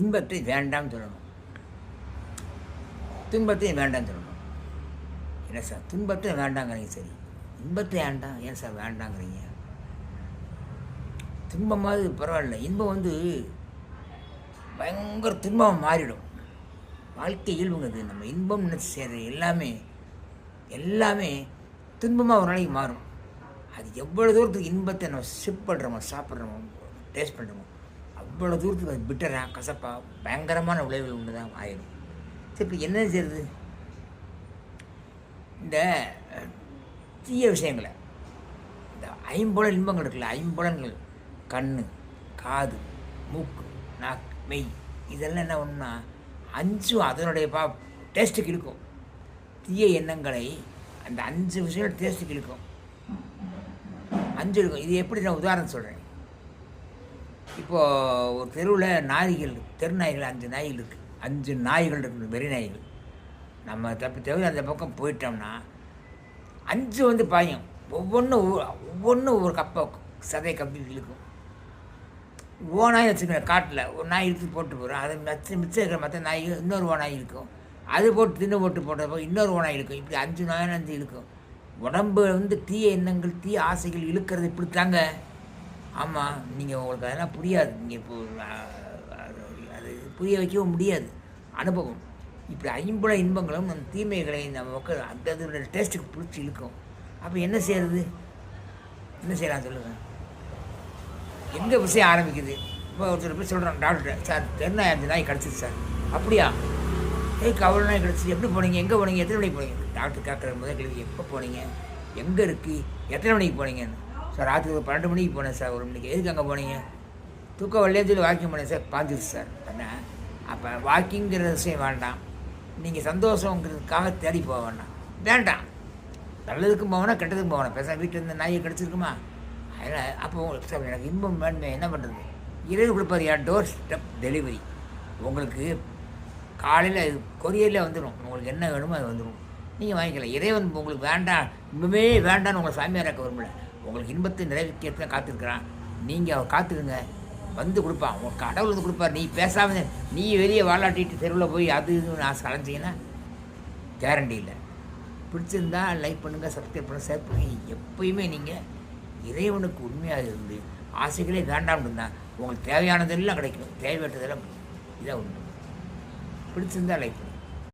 இன்பத்தை வேண்டாம்னு சொல்லணும். துன்பத்தையும் வேண்டாம்னு சொல்லணும். என்ன சார் துன்பத்தை வேண்டாங்கிறீங்க சரி. இன்பத்தை வேண்டாம் ஏன் சார் வேண்டாங்கிறீங்க? துன்பமாவது பரவாயில்ல. இன்பம் வந்து பயங்கர துன்பம் மாறிடும். வாழ்க்கை இயல்புங்கிறது நம்ம இன்பம் நினச்சி செய்கிறது எல்லாமே எல்லாமே துன்பமாக ஒரு நாளைக்கு மாறும். அது எவ்வளோ தூரத்துக்கு இன்பத்தை நம்ம சிப் பண்ணுறோமோ சாப்பிட்றோமோ டேஸ்ட் பண்ணுறோமோ அவ்வளோ தூரத்துக்கு அது பிட்டராக கசப்பாக பயங்கரமான விளைவுகள் ஒன்று தான் ஆயிடும் சரி இப்போ என்ன செய்யுது இந்த தீய விஷயங்களை. இந்த ஐம்புலன் இன்பங்கள் இருக்குல்ல ஐம்புலன்கள். கண் காது மூக்கு நாக்கு மெய். இதெல்லாம் என்ன ஒன்றுனா அஞ்சும் அதனுடைய பா டேஸ்ட்டுக்கு இருக்கும் தீய எண்ணங்களை அந்த அஞ்சு விஷயம் டேஸ்ட்டுக்கு இருக்கும் அஞ்சு இருக்கும் இது எப்படி நான் உதாரணம் சொல்கிறேன் இப்போது ஒரு தெருவில் நாய்கள் தெரு நாய்கள் அஞ்சு நாய்கள் இருக்குது அஞ்சு நாய்கள் இருக்குது வெறி நாய்கள். நம்ம தப்பி தவிர அந்த பக்கம் போயிட்டோம்னா அஞ்சு வந்து பாயும். ஒவ்வொன்றும் ஒவ்வொன்றும் ஒவ்வொரு கப்பை சதை கப்பி இழுக்கும். ஓனாய் வச்சுக்கிறேன் காட்டில். ஒரு நாய் இழுத்து போட்டு போகிறோம் அதை மிச்சம் மிச்சம் இருக்கிற மற்ற நாய் இன்னொரு ஓனாய் இருக்கும் அது போட்டு தின்னு போட்டு போட்டப்போ இன்னொரு ஓனாய் இருக்கும் இப்படி அஞ்சு நாய் அஞ்சு இழுக்கும். உடம்பு வந்து தீய எண்ணங்கள் தீய ஆசைகள் இழுக்கிறது இப்படித்தாங்க. ஆமாம் நீங்கள் உங்களுக்கு அதெல்லாம் புரியாது. நீங்கள் இப்போ அது- அது புரிய வைக்கவும் முடியாது. அனுபவம். இப்படி ஐம்புல இன்பங்களும் நம் தீமைகளை நம்ம மக்கள் அந்த அதோட டேஸ்ட்டுக்கு பிடிச்சி இழுக்கும். அப்போ என்ன செய்கிறது என்ன செய்யலாம் சொல்லுங்கள் எங்கே விஷயம் ஆரம்பிக்குது? இப்போ ஒருத்தர் போய் சொல்கிறோம் டாக்டர் சார் தென்னாய் அஞ்சு நாய் கிடச்சிது சார். அப்படியா? ஏய் கவலை நாய் கிடச்சிது. எப்படி போனீங்க? எங்கே போனீங்க? எத்தனை மணிக்கு போனீங்க? டாக்டர் கேட்குற முதல் கேள்வி எப்போ போனீங்க? எங்கே இருக்குது எத்தனை மணிக்கு போனீங்கன்னு? சார் ராத்திரி ஒரு பன்னெண்டு மணிக்கு போனேன் சார் ஒரு மணிக்கு. எதுக்கு அங்கே போனீங்க? தூக்கம் வரலையே சொல்லி வாக்கிங் பண்ணேன் சார் பாஞ்சிருச்சு சார் என்ன? அப்போ வாக்கிங்கிற விஷயம் வேண்டாம். நீங்கள் சந்தோஷங்கிறதுக்காக தேடி போக வேண்டாம். வேண்டாம். நல்லதுக்கும் போகணும் கெட்டதுக்கும் போகணும். பேச வீட்டில் இருந்த நாயை கிடச்சிருக்குமா? அதனால் அப்போ உங்களுக்கு சார் எனக்கு இன்பம் வேணுமே என்ன பண்ணுறது இரவு கொடுப்பார் யார் டோர் ஸ்டெப் டெலிவரி உங்களுக்கு காலையில் கொரியரில் வந்துடும் உங்களுக்கு என்ன வேணுமோ அது வந்துடும் நீங்கள் வாங்கிக்கலாம். இறைவன் உங்களுக்கு வேண்டாம் இன்பமே வேண்டாம்னு உங்களை சாமியாராக்க விரும்பல. உங்களுக்கு இன்பத்தை நிறைவேற்ற தான் காத்திருக்கிறான். நீங்கள் அவர் காத்துருங்க. வந்து கொடுப்பான் உங்கள் கடவுள் வந்து கொடுப்பார். நீ பேசாமல் நீ வெளியே வாழாட்டிட்டு தெருவில் போய் அது இதுன்னு ஆசை அலைஞ்சிங்கன்னா கேரண்டி இல்லை. பிடிச்சிருந்தா லைக் பண்ணுங்கள் சப்ஸ்கிரைப் பண்ணுங்கள் ஷேர் பண்ணுங்கள் எப்பயுமே நீங்கள் இறைவனுக்கு உண்மையாக இருந்து ஆசைகளே வேண்டாம் இருந்தால் உங்களுக்கு தேவையானதெல்லாம் கிடைக்கும் தேவையற்றதெல்லாம் இதாக உண்டு பிடிச்சிருந்தா லைக் பண்ணுங்க.